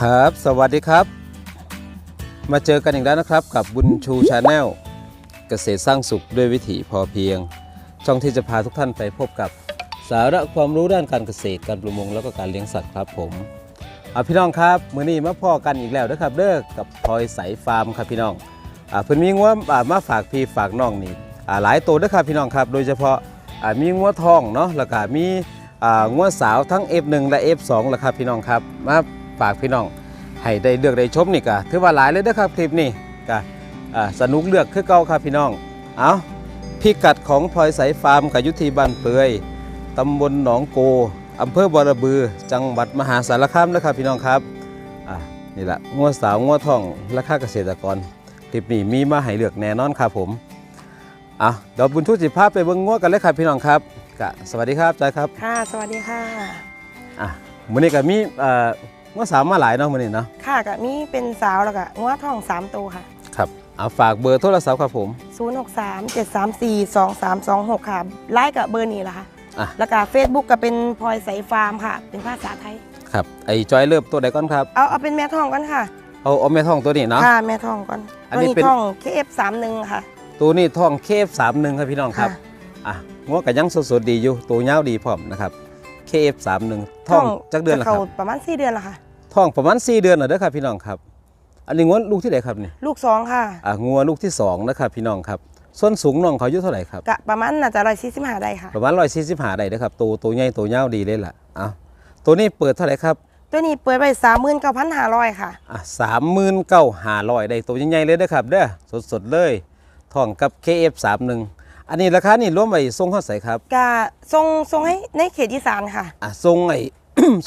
ครับ สวัสดีครับ มาเจอกันอีกแล้วนะครับ กับบุญชูชาแนลเกษตรสร้างสุขด้วยวิถีพอเพียง ช่องที่จะพาทุกท่านไปพบกับสาระความรู้ด้านการเกษตรการประมงแล้วก็การเลี้ยงสัตว์ครับผมอ่าพี่น้องครับมื้อนี้มาพ่อกันอีกแล้วนะครับ เด้อกับพลอยใสฟาร์มครับพี่น้องอ่าเพิ่นมีงัวอ่ามาฝากพี่ฝากน้องนี่อ่าหลายตัวเด้อครับพี่น้องครับ โดยเฉพาะอ่ามีงัวทองเนาะแล้วก็มีอ่างัวสาวทั้ง F1 และ F2 แล้วครับพี่น้องครับมา ฝากพี่น้องให้ได้เลือกได้ชมนี่ก็ถือว่าหลายเลยเด้อครับคลิปนี้ก็อ่าสนุกเลือกคือเก่าครับพี่น้อง เอาพิกัดของพลอยใสฟาร์มกับยุทธีบ้านเปือยตำบลหนองโกอำเภอบอระบือ จังหวัดมหาสารคามนะครับพี่น้องครับอ่านี่แหละงัวสาวงัวทองราคาเกษตรกรคลิปนี้มีมาให้เลือกแน่นอนครับผมอะเดี๋ยวบุญทุจิภาพไปเบิ่งงัวกันเลยครับพี่น้องครับกะสวัสดีครับใจครับ ค่ะ สวัสดีค่ะอะมื้อนี้ก็มีเอ่อ งัวสาวมาหลายเนาะมื้อนี้เนาะค่ะกับมีเป็นสาวแล้วก็งัวทอง3ตัวค่ะ ครับเอาฝากเบอร์โทรศัพท์ครับผม 063 734 2326 ค่ะไลน์กับเบอร์นี้ละค่ะอะ แล้วก็ Facebook ก็เป็นพลอยใสฟาร์มค่ะ เป็นภาษาไทย ครับไอ้จอยเริ่มตัวใดก่อนครับ เอาเอาเป็นแม่ทองก่อนค่ะ เอาเอาแม่ท่องตัวนี้เนาะ ค่ะ แม่ทองก่อนอันตัวนี้นี้เป็น ทอง KF31 ค่ะ ตัวนี้ท่องเคฟสามหนึ่งครับพี่น้องครับค่ะอะงัวก็ยังสดๆดีอยู่ตัวยาวดีพร้อมนะครับเคฟสามหนึ่งท่องจักเดือนละคจะรับเข้าประมาณ4เดือนละค่ะ ท่องประมาณ4เดือนแล้วเด้อครับพี่น้องครับ อันนี้งัวลูกที่ไหนครับนี่ลูก2ค่ะอะงัวลูกที่สองนะครับพี่น้องครับส่วนสูงน้องเขาอยู่เท่าไหร่ครับ กะประมาณน่าจะ145ได้ค่ะ ประมาณ145ได้นะครับตัวตัวใหญ่ตัวยาวดีเลยล่ะอะตัวนี้เปิดเท่าไหร่ครับ ตัวนี้เปิดไป39,500ค่ะ อะสามหมื่นเก้าห้าร้อยได้ตัวใหญ่ๆเลยเด้อครับเด้อสดๆเลยท่องกับ KF31 อันนี้ราคานี่รวมไปส่งเข้าใส่ครับ กะทรงทรงให้ในเขตอีสานค่ะ อะส่งไอ้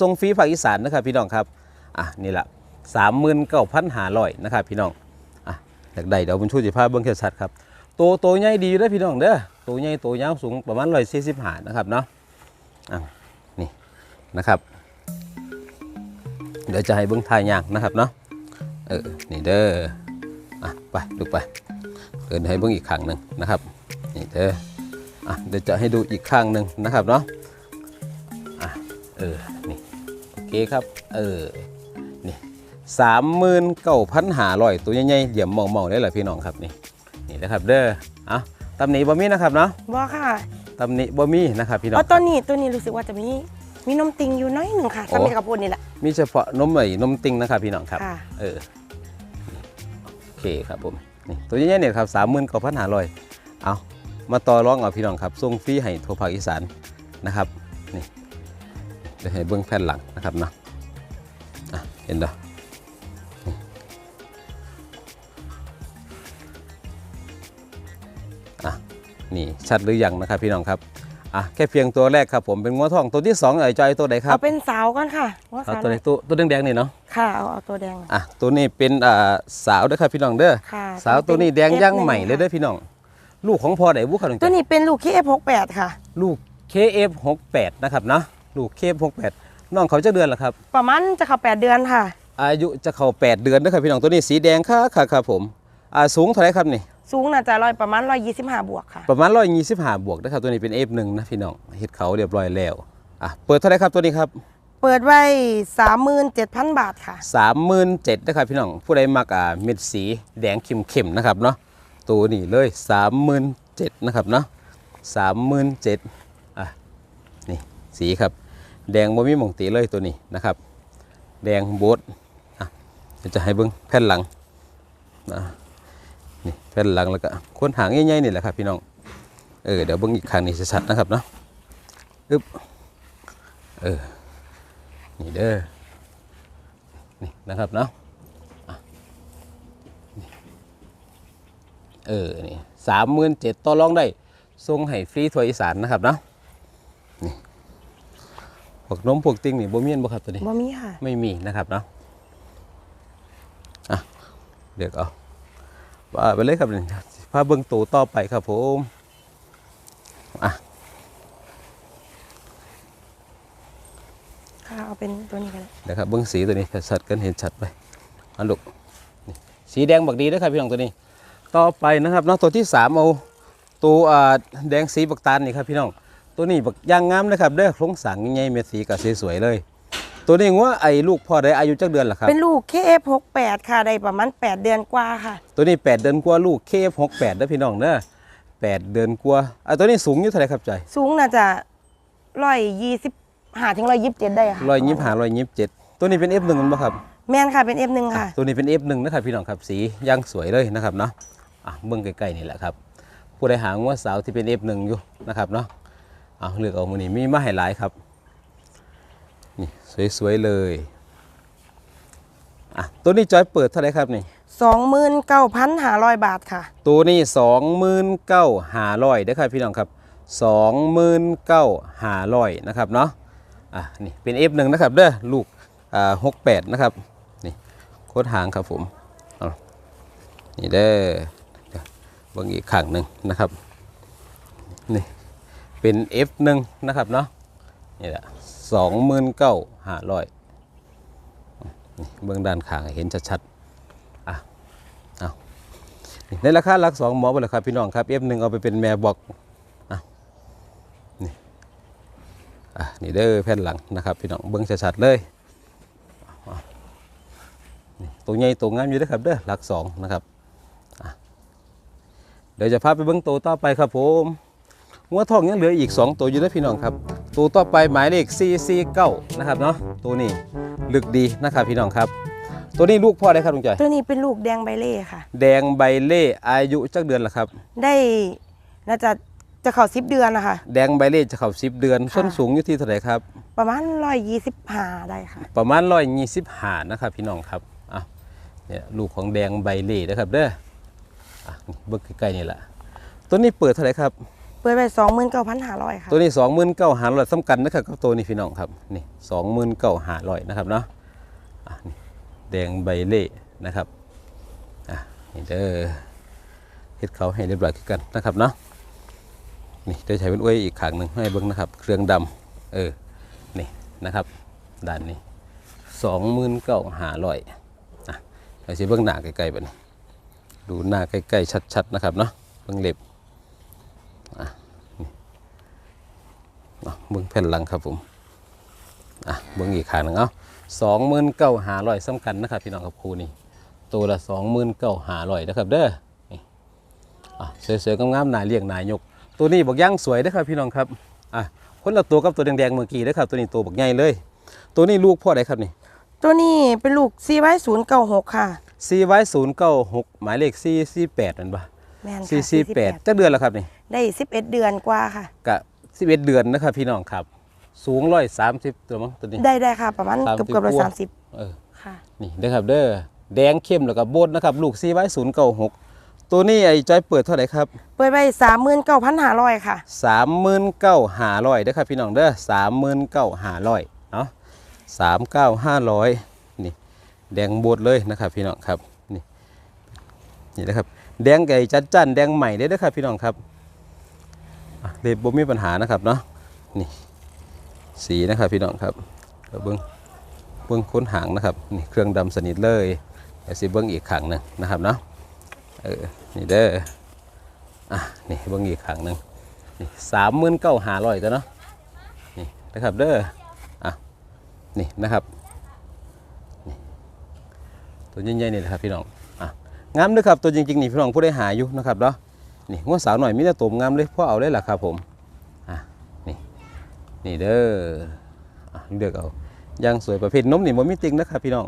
ส่งฟรีภาคอีสานนะครับพี่น้องครับ อะนี่ละสามหมื่นเก้าพันห้าร้อยนะครับพี่น้องอะอยากได้เดี๋ยวผมช่วยจิพาเบิ้องแค่ชัดครับตัวตัวใหญ่ดีอยู่เด้พี่น้องเด้อตัวใหญ่ตัวยาวสูงประมาณร้อยสี่สิบห้านะครับเนาะอะนี่นะครับ เดี๋ยวจะให้เบิ้องทายยางนะครับเนาะเออนี่เด้ออะไปดูไปเดินให้เบิ้องอีกครั้งหนึ่งนะครับนี่เด้ออะเดี๋ยวจะให้ดูอีกข้างหนึ่งนะครับเนาะอะเออนี่โอเคครับเออ 39,500ตัวใหญ่ๆเหลี่ยมเมาๆได้เลยพี่น้องครับนี่นี่นะครับเด้ออะตำหนิบะมี่นะครับเนาะบ่ค่ะตำหนิบะมี่นะครับพี่น้องอ๋อตัวนี้ตัวนี้รู้สึกว่าจะมีมีนมติงอยู่น้อยหนึ่งค่ะสำหรับกระปุกนี่แหละมีเฉพาะนมใหม่นมติงนะครับพี่น้องครับค่ะเออโอเคครับผมนี่ตัวใหญ่ๆเนี่ยครับสามหมื่นกว่าพันห้าร้อยเอามาต่อร้องเอาพี่น้องครับส่งฟรีให้ทั่วภาคอีสานนะครับนี่เดี๋ยวให้เบื้องแผ่นหลังนะครับเนาะอะเห็นเด้อ นี่ชัดหรือยังนะครับพี่น้องครับอะแค่เพียงตัวแรกครับผมเป็นงัวทองตัวที่สองไอ้จอยตัวไหนครับเอาเป็นสาวก่อนค่ะว่าเอาสาวตัวไหนตัวตัวแดงๆนี่เนาะค่ะเอาเอาตัวแดงอะตัวนี้เป็นอ่าสาวเด้อครับพี่น้องเด้อค่ะสาวตัวนี้แดงเป็นย่าง F1 ใหม่เลยเด้อพี่น้อง ลูกของพ่อไหนบุคคลตัวนี้เป็นลูก KF68 ค่ะ ลูก KF68 นะครับเนาะลูก KF68 น้องเขาจะเดือนละครับ ประมาณจะเข้า8เดือนค่ะ อายุจะเข้า 8 เดือนนะครับพี่น้องตัวนี้สีแดงค่ะค่ะครับผมอ่าสูงเท่าไหร่ครับนี่ สูงน่าจะร้อยประมาณ125บวกค่ะ ประมาณ125บวกนะครับตัวนี้เป็น F1 นะพี่น้องเฮ็ดเขาเรียบร้อยแล้วอะเปิดเท่าไหร่ครับตัวนี้ครับ เปิดไว้37,000บาทค่ะสามหมื่นเจ็ดนะครับพี่น้องผู้ใดมักอ่าเม็ดสีแดงเข้มๆนะครับเนาะตัวนี้เลยสามหมื่นเจ็ดนะครับเนาะสามหมื่นเจ็ดอะนี่สีครับ แดงบ่มีหม่องตีเลยตัวนี้นะครับ แดงโบดอะเดี๋ยวจะให้เบิ้งแผ่นหลังนะ นี่แผ่นหลังแล้วก็โคนหางใหญ่ๆนี่แหละครับพี่น้องเออเดี๋ยวเบิ้งอีกครั้งนี้ชัดๆนะครับเนาะอึ๊บเออนี่เด้อนี่นะครับเนาะอะนี่เออนี่สามหมื่นเจ็ดต่อรองได้ส่งให้ฟรีทัวร์อีสานนะครับเนาะนี่พวกนมพวกติงนี่บ่มีอันบ่ครับตัวนี้บ่มีค่ะ ไม่มีนะครับเนาะอะเดี๋ยวเอา ว่าไปเลยครับนี่พาเบิ่งตัวต่อไปครับผมอะค่ะเอาเป็นตัวนี้กันเดี๋ยวครับเบิ้งสีตัวนี้ชัดๆกันเห็นชัดไปอันลูกนี่สีแดงบักดีเด้วยครับพี่น้องตัวนี้ ต่อไปนะครับเนาะตัวที่สามเอาตัวอ่าแดงสีบักตาลนี่ครับพี่น้องตัวนี้บักย่างงามนะครับเด้อโครงสร้างใหญ่ๆเม็ดสีก็สวยๆเลย ตัวนี้ว่าไอ้ลูกพ่อได้อายุจักเดือนล่ะครับ เป็นลูก KF68 ค่ะได้ประมาณ 8 เดือนกว่าค่ะ ตัวนี้ 8 เดือนกว่าลูก KF68 เด้อพี่น้องเด้อ8เดือนกว่าอะตัวนี้สูงอยู่เท่าไหร่ครับจอยสูงน่าจะร้อยยี่สิบหาถึงร้อยยี่สิบเจ็ดได้ค่ะร้อยยี่ห้าร้อยยี่สิบเจ็ดตัวนี้เป็น F1 มันบ่ครับ แม่นค่ะเป็น F1 ค่ะ ตัวนี้เป็น F1 นะครับพี่น้องครับสีย่างสวยเลยนะครับเนาะอะเบื้องใกล้ๆนี่แหละครับ ผู้ใดหาว่าสาวที่เป็น F1 อยู่นะครับเนาะเอาเลือกเอามือนี้มีมาให้หลายครับ นี่สวยๆเลยอะตัวนี้จอยเปิดเท่าไหร่ครับนี่29,500 บาทค่ะ ตัวนี้สองหมื่นเก้าหาร้อยได้อครับพี่น้องครับสองหมื่นเก้าหาร้อยนะครับเนาะอะนี่เป็น F1 นะครับเด้อลูกอ่าหกแปดนะครับนี่โคตรหางครับผมเอานี่เด้อเดี๋ยวเบิ่งอีกข้างหนึ่งนะครับนี่เป็น F1 นะครับเนาะนี่แหละ สองหมื่นเก้าห้าร้อยเบื้องด้านข้างเห็นชัดๆอะเอาในราคาหลักสองหมอไปเลยครับพี่น้องครับ F1 เอาไปเป็นแม่บอกอะนี่อะนี่เด้อแผ่นหลังนะครับพี่น้องเบิ้องชัดๆเลยตัวใหญ่ตัวงามอยู่เด้อครับเด้อหลักสองนะครับเดี๋ยวจะพาไปเบิ้องตัวต่อไปครับผม หัวทองยังเหลืออีก 2 ตัวอยู่เด้อพี่น้องครับ ตัวต่อไปหมายเลข 449 นะครับเนาะตัวนี้ลึกดีนะครับพี่น้องครับ ตัวนี้ลูกพ่อได้ครับลุงใจอยตัวนี้เป็นลูกแดงใบเล่ค่ะ แดงใบเล่อายุจักเดือนละครับ ได้น่าจะจะเข้า10เดือนนะคะแดงใบเล่จะเข้าสิบเดือนค่ะส้นสูงอยู่ที่เท่าไหร่ครับ ประมาณ125ได้ค่ะ ประมาณร้อยยี่สิบห้านะครับพี่น้องครับอะเนี่ยลูกของแดงใบเล่นะครับเด้ออะเบิกใกล้ๆนี่แหละตัวนี้เปิดเท่าไหร่ครับ เปิดไป29,500ค่ะ ตัวนี้สองหมื่นเก้าหาร้อยสำคัญนะครับกับตัวนี้พี่น้องครับนี่สองหมื่นเก้าหาร้อยนะครับเนาะอะนี่แดงใบเล่นะครับอะนี่เด้อเฮ็ดเขาให้เรียบร้อยคือกันนะครับเนาะนี่ได้ใช้เป็นอ้วยอีกขางหนึ่งให้เบิ้งนะครับ เครื่องดำเออนี่นะครับด้านนี้สองหมื่นเก้าหาร้อยอะเราจะเบิ้งหน้าใกล้ๆไปนี่ดูหน้าใกล้ๆชัดๆนะครับเนาะเบิ้งเล็บ อะ เบิ้งแผ่นหลังครับผมอะเบิ้งอีกขางหนึ่งเอาสองหมื่นเก้าหาร้อยสำคัญนะครับพี่น้องครับครูนี่ตัวละสองหมื่นเก้าหาร้อยนะครับเด้อนี่อะสวยๆงามๆหนาเรียงหนายก ตัวนี้บักย่างสวยนะครับพี่น้องครับอะคนละตัวกับตัวแดงๆเมื่อกี้นะครับตัวนี้ตัวบักใหญ่เลย ตัวนี้ลูกพ่อใดครับนี่ตัวนี้เป็นลูก CY096 ค่ะซีไว้ศูนย์เก้าหกหมายเลขซีซีแปดนั่นปะแม่นซีค่ะซีแปดจักเดือนแล้วครับนี่ได้ 11 เดือนกว่าค่ะกะ สิบเอ็ดเดือนนะครับพี่น้องครับ สูงร้อยสามสิบตัวมั้งตัวนี้ ได้ได้ค่ะ ประมาณสามสิเกืบอบเกือบร้อยกว่าสามสิบเออค่ะนี่นะครับเด้อแดงเข้มแล้วก็โบดนะครับ ลูกซีไว้ศูนย์เก้าหกตัวนี้ไอ้จอยเปิดเท่าไหร่ครับ เปิดไปสามหมื่นเก้าพันห้าร้อยค่ะสามหมื่นเก้าห้าร้อยเด้อครับพี่น้องเด้อสามหมื่นเก้าห้าร้อยเนาะสามเก้าห้าร้อยนี่ แดงโบดเลยนะครับพี่น้องครับนี่นี่นะครับแดงไก่จัดจันแดงใหม่เด้อเด้อครับพี่น้องครับอะ เล็บบ่มีปัญหานะครับเนาะนี่สีนะครับพี่น้องครับเบิ้งเบิ้งค้นหางนะครับนี่เครื่องดำสนิทเลยเดี๋ยวสิเบิ้งอีกขังหนึ่งนะครับเนาะเออนี่เด้ออะนี่เบิ้งอีกขังหนึ่งนี่สามหมื่นเก้าหาร้อยตัวเนาะนี่นะครับเด้ออะนี่นะครับนี่ตัวใหญ่ๆนี่แหละครับพี่น้องอะงามด้อครับตัวจริงๆนี่พี่น้องผู้ได้หาอยู่นะครับเนาะ นี่งวสาวหน่อยมีแต่ตัวงามเลยพ่อเอาเลยล่ะครับผมอะนี่นี่เด้อเลือกเอายางสวยประเภทนมนี่มันมีติงนะครับพี่น้อง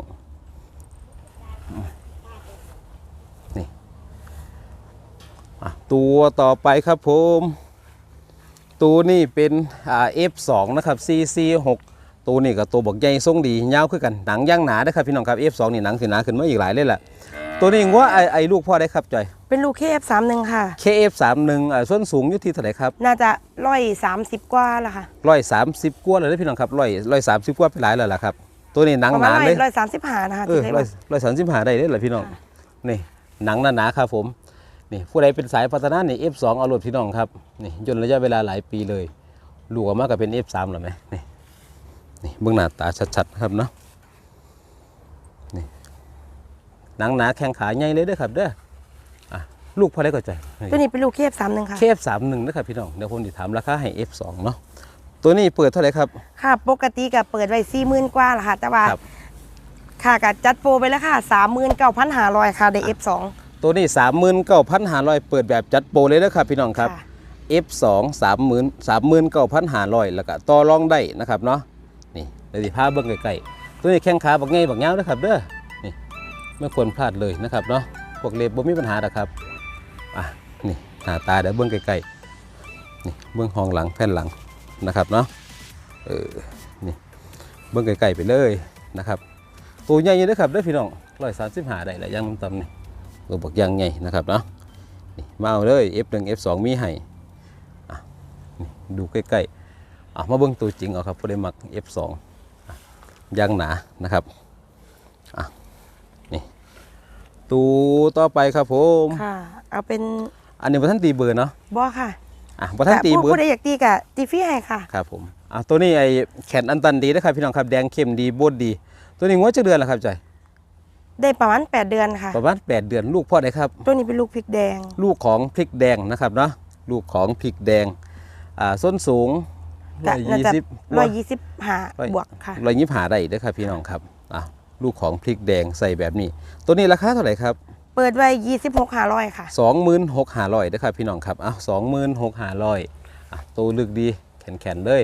อะตัวต่อไปครับผม ตัวนี้เป็นอ่า F2 นะครับ CC6 ตัวนี้กับตัวบอกใหญ่ทรงดียาวคือกันหนังย่างหนาได้ครับพี่น้องครับ F2 นี่หนังสิหนาขึ้นมาอีกหลายเลยแหละ ตัวนี้ว่าไอไอลูกพ่อได้ครับจอย เป็นลูก KF31 ค่ะ KF31 อ่าส่วนสูงอยู่ที่เท่าไหร่ครับน่าจะร้อยสามสิบกว่าละค่ะร้อยสามสิบกว่าเลยเด้อพี่น้องครับร้อยร้อยสามสิบกว่าไปหลายแล้วล่ะครับ ตัวนี้หนังประหมาณนาร้อยเลยร้อยสามสิบห้านะคะเออที่เคยร้อว่ายร้อยสามสิบห้าได้เลยเหรอพี่น้อง นี่หนังหนาๆครับผม นี่ผู้ใดเป็นสายพัฒนานี่ F2 เอารถพี่น้องครับ นี่ยนต์ระยะเวลาหลายปีเลย ลูกออกมาก็เป็น F3 หรอไหมนี่นี่เบื้องหน้าตาชัดๆนะครับเนาะ นี่ หนังหนาแข้งขาใหญ่เลยเด้อครับเด้ออะลูกพอได้ก็ใจตัวนี้เป็นลูก KF31 ค่ะเคฟสามหนึ่งนะครับพี่น้องเดี๋ยวผมจะถามราคาให้ F2 เนาะตัวนี้เปิดเท่าไหร่ครับ ค่ะ ปกติก็เปิดไว้สี่หมื่นกว่าละค่ะ แต่ว่าครับ ค่ะก็จัดโปรไปแล้วค่ะสามหมื่นเก้าพันห้าร้อยค่ะได้ F2 ตัวนี้39,500เปิดแบบจัดโปรเลยนะครับพี่น้องครับ ค่ะ F2 30,000 39,500แล้วก็ต่อรองได้นะครับเนาะนี่เดี๋ยวสิพาเบิ่งใกล้ๆตัวนี้แข้งขาบักไงบักยาวนะครับเด้อนี่ ไม่ควรพลาดเลยนะครับเนาะพวกเล็บบ่มีปัญหาหรอกครับอะนี่หน้าตาเดี๋ยวเบิ่งใกล้ๆนี่เบิ่งห้องหลังแผ่นหลังนะครับเนาะเออนี่เบิ่งใกล้ๆไปเลยนะครับตัวใหญ่เด้อครับเด้อพี่น้อง135ได้แหละย่างต่ำๆนี่ตัวบักยางใหญ่นะครับเนาะนี่มาเอาเลย F1 F2 มีให้นี่ดูใกล้ๆอะมาเบิ่งตัวจริงเอาครับผู้ใดมัก F2 อะยางหนานะครับอะ ตัวต่อไปครับผมค่ะ เอาเป็น อันนี้บ่ท่านตีเบอร์เนาะบอค่ะอะบ่ท่านตีผู้เบอร์ผู้ใดอยากตีกะตีฟรีให้ค่ะครับผมอะตัวนี้ไอ้แขนอันตันดีนะครับพี่น้องครับแดงเข้มดีบดดี ตัวนี้งวดจะเดือนแล้วครับใจอยได้ประมาณ 8 เดือนค่ะ ประมาณ 8 เดือนลูกพ่อได้ครับ ตัวนี้เป็นลูกพริกแดง ลูกของพริกแดงนะครับเนาะลูกของพริกแดงอ่าส้นสูงก็น่าจะ120ร้อยยี่สิบห้าร้อยบวกค่ะรอยยิ้มหาได้เด้อครับพี่น้องครับอะ ลูกของพริกแดงใส่แบบนี้ ตัวนี้ราคาเท่าไหร่ครับ เปิดไว้ยี่สิบหกห้าร้อยค่ะ26,500เด้อครับพี่น้องครับอะ26,500อะตัวลึกดีแข็งๆเลย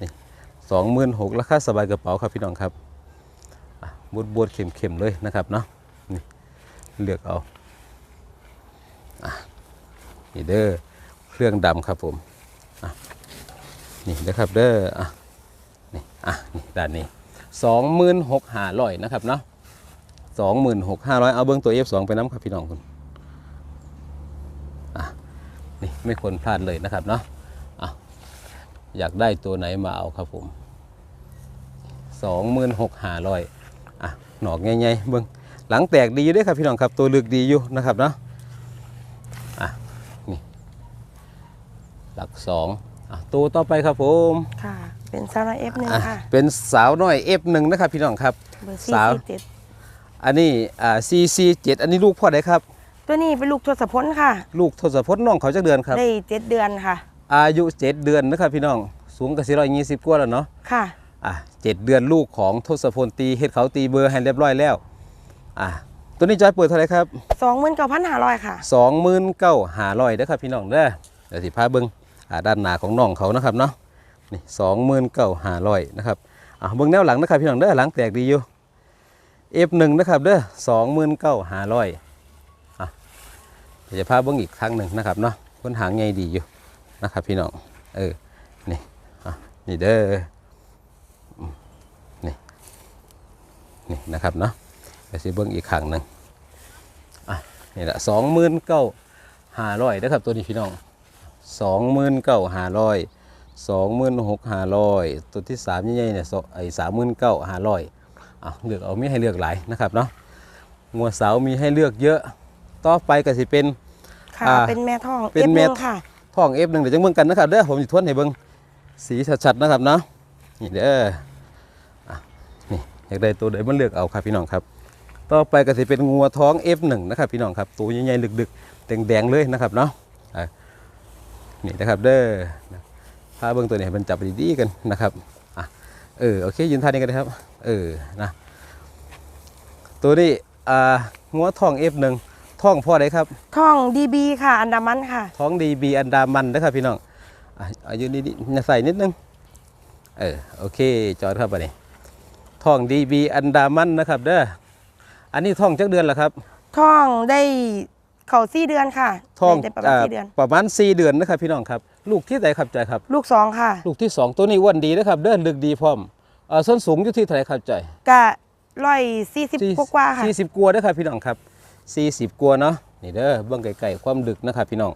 นี่26,000ราคาสบายกระเป๋าครับพี่น้องครับอะบดบดๆเข็มๆเลยนะครับเนาะนี่เลือกเอาอะนี่เด้อเครื่องดำครับผมอะนี่เด้อครับเด้ออะนี่อะนี่ด้านนี้ 26,500นะครับเนาะสองหมื่นหกห้าร้อยเอาเบิ้องตัว F2 ไปน้ำครับพี่น้องคุณอะนี่ไม่ควรพลาดเลยนะครับเนาะอะอยากได้ตัวไหนมาเอาครับผมสองหมื่นหกห้าร้อยอะหนอกใหญ่ๆเบิ้องหลังแตกดีอยู่ด้วยครับพี่น้องครับตัวลึกดีอยู่นะครับเนาะอะนี่หลักส องอะตัวต่อไปครับผมค่ะ เป็นซาร่าเอฟหนึ่งอะค่ะ เป็นสาวน้อย F1 นะครับพี่น้องครับ เบอร์สี่สาวสิบเจ็ดอันนี้อ่า CC7 อันนี้ลูกพ่อไหนครับ ตัวนี้เป็นลูกทศพลค่ะ ลูกทศพลน้องเขาจักเดือนครับ ได้เจ็ดเดือนค่ะ อายุ 7 เดือนนะครับพี่น้อง สูงกับ420กว่าแล้วเนาะ ค่ะ อะเจ็ดเดือนลูกของทศพลตีเฮ็ดเขาตีเบอร์ให้เรียบร้อยแล้ว อะตัวนี้จอยเปิดเท่าไหร่ครับ สองหมื่นเก้าพันห้าร้อยค่ะ 29,500เด้อครับพี่น้องเด้อเดี๋ยวสิพาเบิ่งอ่า ด้านหน้าของน้องเขานะครับเนาะนี่29,500นเก้าห้าร้อยนะครับอะเบิ่งแนวหลังนะครับพี่น้องเด้อหลังแตกดีอยู่ F1 นะครับเด้อ29,500อะเดี๋ยวจะพาเบิ่งอีกครั้งหนึ่งนะครับเนาะค้นหางไงดีอยู่นะครับพี่น้องเออนี่อะนี่เด้อนี่นี่นะครับเนาะเดี๋ยวสิเบิ่งอีกครั้งหนึ่งอะนี่แหละ29,500นะครับตัวนี้พี่น้อง 29,500 26,500ตัวที่สามใหญ่ๆเนี่ยสไอ้39,500อะเลือกเอามีให้เลือกหลายนะครับเนาะงัวเสามีให้เลือกเยอะ ต่อไปก็สิเป็นค่ะอ่าเป็นแม่ท้องเป็น F1 แม่ค่ะท้อง F1 เดี๋ยวจังเบิ่งกันนะครับเด้อผมจะทวนให้เบิ่งสีชัดๆนะครับเนาะนี่เด้ออะนี่อยากได้ตัวใดมันเลือกเอาครับพี่น้องครับ ต่อไปก็สิเป็นงัวท้อง F1 นะครับพี่น้องครับตัวใหญ่ๆลึกๆแดงๆเลยนะครับเนาะอะ นี่นะครับเด้อพาเบิ่งตัวนี้ให้มันจับดีๆกันนะครับอะเออโอเคยืนท่านี้กันนะครับ เออนะตัวนี้อ่างัวทอง F1 ท้องพ่อได้ครับท้องดีบีค่ะ อันดามันค่ะท้องดีบีอันดามันนะครับพี่น้องอะอายุนิดๆอย่าใส่นิดนึงเออโอเคจอดครับอันนี้ท้องดีบีอันดามันนะครับเด้ออันนี้ท้องจักเดือนแล้วครับท้องได้ เข่าสี่เดือนค่ะท้องได้ประมาณอ่าสี่เดือนประมาณ4เดือนนะครับพี่น้องครับ ลูกที่ไหนครับใจอยครับ ลูกสองค่ะ ลูกที่สองตัวนี้อ้วนดีนะครับ เด้อลึกดีพร้อมเอ่อส้นสูงอยู่ที่เท่าไหร่ครับใจอยกะร้อยสี่สิบกว่าๆค่ะสี่สิบกว่าเด้อครับพี่น้องครับสี่สิบกว่าเนาะนี่เด้อเบื้องไกลๆความดึกนะครับพี่น้อง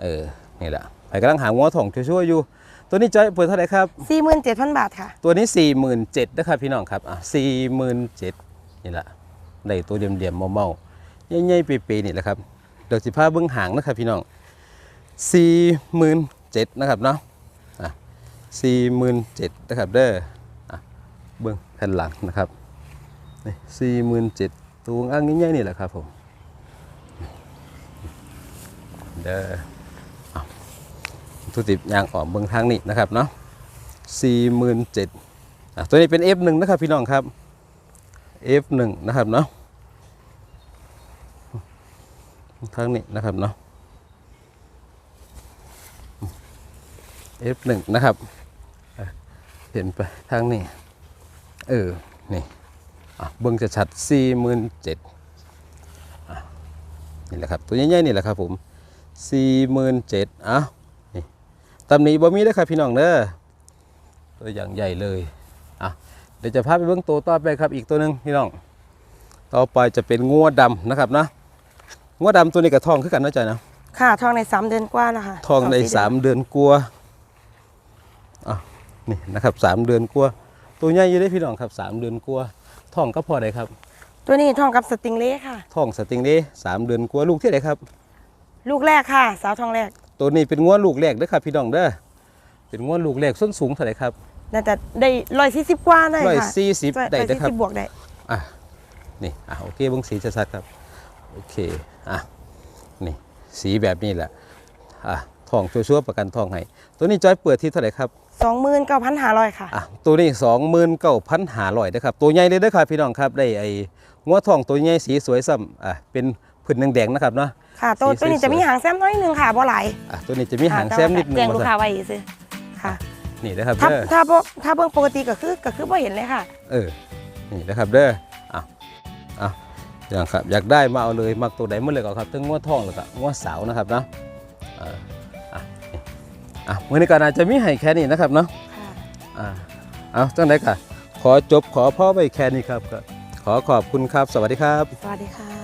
เออนี่แหละไปกำลังหางัวถ่องช่วยๆอยู่ตัวนี้จอยเปิดเท่าไหร่ครับสี่หมื่นเจ็ดพันบาทค่ะ ตัวนี้สี่หมื่นเจ็ดนะครับพี่น้องครับอะสี่หมื่นเจ็ดนี่แหละได้ตัวเดียมๆเมาๆใหญ่ๆเปรี้ๆนี่แหละครับ เดี๋ยวสิพาเบื้องหางนะครับพี่น้องสี่หมื่นเจ็ดนะครับเนาะสี่หมื่นเจ็ดนะครับเด้อเบื้องแผ่นหลังนะครับนี่สี่หมื่นเจ็ดตัวอ้างใหญ่ๆนี่แหละครับผมเด้อทุติยางออกเบื้องทางนี้นะครับเนาะสี่หมื่นเจ็ดตัวนี้เป็น F1 นะครับพี่น้องครับ F1 นะครับเนาะ ทางนี้นะครับเนาะ F1 นะครับเห็นไปทางนี้ เออ นี่เบิ้งจะชัดสี่หมื่นเจ็ดนี่แหละครับ ตัวใหญ่ๆนี่แหละครับผมสี่หมื่นเจ็ดอะนี่ตำหนิบ่มีเด้ครับพี่น้องเด้อตัวอย่างใหญ่เลยอะเดี๋ยวจะพาไปเบิ้องตัวต่อไปครับอีกตัวหนึ่งพี่น้อง ต่อไปจะเป็นงัวดำนะครับนะ งัวดำตัวนี้กับทองคือกันเนาะจ๊ะนะค่ะทองในสามเดือนกว่าแล้วค่ะทองในสี่เดืนสามเดือนกลัวอะนี่นะครับสามเดือนกลัวตัวใหญ่อยู่ได้พี่น้องครับสามเดือนกลัวทองก็พอได้ครับ ตัวนี้ทองกับสติงเล่ค่ะทองสติงเด้สามเดือนกลัวลูกที่ไหนครับ ลูกแรกค่ะ สาวทองแรก ตัวนี้เป็นงัวลูกแรกเด้อครับพี่น้องเด้อเป็นงัวลูกแรกส้นสูงเท่าไหร่ครับน่าจะได้ร้อยสี่สิบกว่าได้ร้อยค่ะสี่สิบได้ร้อยเด้อสี่ครับสิบบวกได้อะนี่อะโอเคเบิ้งสีชัดๆครับ โอเคอะนี่สีแบบนี้แหละอะทองชัวร์ๆประกันทองให้ตัวนี้จอยเปิดที่เท่าไหร่ครับสองหมื่นเก้าพันห้าร้อยค่ะอะตัวนี้สองหมื่นเก้าพันหาร้อยนะครับตัวใหญ่เลยเด้อครับพี่น้องครับได้ไอ้งัวทองตัวใหญ่สีสวยซ้ำอะเป็นพื้นแดงๆนะครับเนาะค่ะตัวสีสวยๆตัวนี้จะมีหางแซมน้อยหนึงค่ะบ่หลายอะตัวนี้จะมีหางค่ะแซมนิดนึแจ้งงลูกว่าค้าซะไว้ซื้อค่ะนี่นะครับถ้าเด้อถ้าบ่ถ้าเบิ่งปกติก็คือก็คือบ่เห็นเลยค่ะ เออนี่นะครับเด้ออะอะ อย่างครับอยากได้มาเอาเลยมักตัวใดเมื่อเลยก็ครับทั้งงัวทองแล้วก็งัวสาวนะครับเนาะอะอะนี่อะมื้อนี้ก็น่าจะมีให้แค่นี้นะครับเนาะค่ะอ่าเอาจังไดก็ขอจบขอพ่อไปแค่นี้ครับก็ขอขอบคุณครับ สวัสดีครับ สวัสดีค่ะ